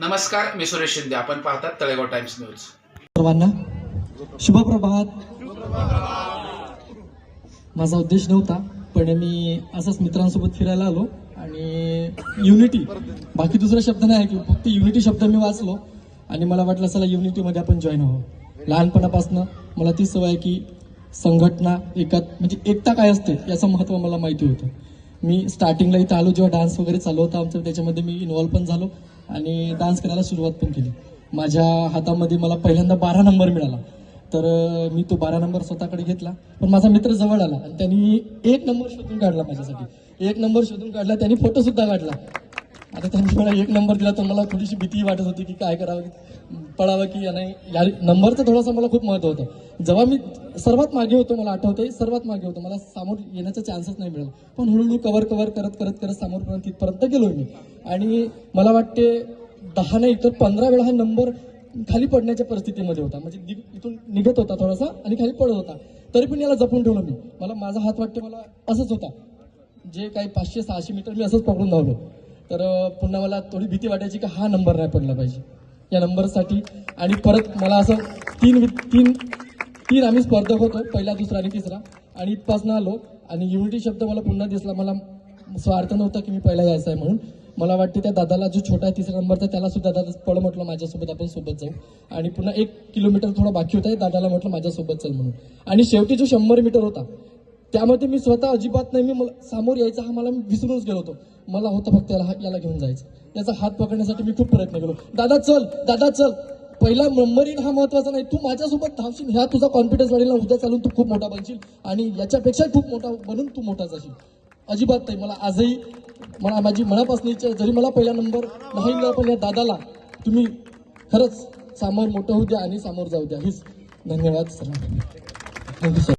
नमस्कार मी सुरेश शिंदे. आपण पाहतात तळेगाव टाइम्स न्यूज. सर्वांना शुभप्रभात. माझा उद्देश नव्हता पण मी असंच मित्रांसोबत फिरायला आलो आणि युनिटी बाकी दुसरा शब्द नाही की फक्त युनिटी शब्द मी वाचलो आणि मला वाटलं चला युनिटीमध्ये आपण जॉईन व्हावं लहानपणापासून मला ती सवय आहे की संघटना एकात म्हणजे एकता काय असते याचं महत्त्व मला माहिती होतं. मी स्टार्टिंगला इथं आलो जेव्हा डान्स वगैरे चालू होता आमचं त्याच्यामध्ये मी इन्व्हॉल्व पण झालो. आणि डान्स करायला सुरुवात पण केली. माझ्या हातामध्ये मला पहिल्यांदा बारा नंबर मिळाला. तर मी तो बारा नंबर स्वतःकडे घेतला. पण माझा मित्र जवळ आला आणि त्यांनी एक नंबर शोधून काढला माझ्यासाठी. एक नंबर शोधून काढला त्यांनी फोटो सुद्धा काढला. आता त्यांनी मला एक नंबर दिला तर मला थोडीशी भीती वाटत होती की काय करावं पळावं की या नाही. या नंबरचं थोडंसं मला खूप महत्त्व होतं. जेव्हा मी सर्वात मागे होतो मला आठवते सर्वात मागे होतो मला सामोर येण्याचा चान्सच नाही मिळाला. पण हळूहळू कवर कवर करत करत करत समोरपर्यंत तिथपर्यंत गेलो मी. आणि मला वाटते दहा नाही तर पंधरा वेळा हा नंबर खाली पडण्याच्या परिस्थितीमध्ये होता. म्हणजे इथून निघत होता थोडासा आणि खाली पडत होता. तरी पण याला जपून ठेवलं मी. मला माझा हात वाटते मला असंच होता. जे काही पाचशे सहाशे मीटर मी असंच पकडून धावलो. तर पुन्हा मला थोडी भीती वाटायची की हा नंबर नाही पडला पाहिजे. या नंबरसाठी. आणि परत मला असं तीन वि- तीन तीन आम्ही स्पर्धक होतो. पहिला दुसरा आणि तिसरा. आणि इथपासनं आलो. आणि युनिटी शब्द मला पुन्हा दिसला. मला स्वार्थ नव्हता की मी पहिला यायचा आहे म्हणून. मला वाटते त्या दादाला जो छोटा आहे तिसरा नंबरचा त्याला सुद्धा दादा पळ म्हटलं माझ्यासोबत आपण सोबत जाऊ. आणि पुन्हा एक किलोमीटर थोडा बाकी होता. दादाला म्हटलं माझ्यासोबत चल म्हणून. आणि शेवटी जो शंभर मीटर होता त्यामध्ये मी स्वतः अजिबात नाही. मी मला सामोर यायचा हा मला मी विसरूनच गेलो होतो. मला होतं फक्त याला याला घेऊन जायचं. याचा हात पकडण्यासाठी मी खूप प्रयत्न केलो. दादा चल दादा चल. पहिला नंबर हा महत्त्वाचा नाही. तू माझ्यासोबत धावशील ह्या तुझा कॉन्फिडन्स वाढेल ना. उद्या चालून तू खूप मोठा बनशील आणि याच्यापेक्षा खूप मोठा बनून तू मोठा जाशील. अजिबात नाही. मला आजही मला माझी मनापासून इच्छा जरी मला पहिला नंबर नाही मिळाला पण या दादाला तुम्ही खरंच सामोर मोठं होऊ द्या आणि समोर जाऊ द्या. हीच धन्यवाद. Sir thank you sir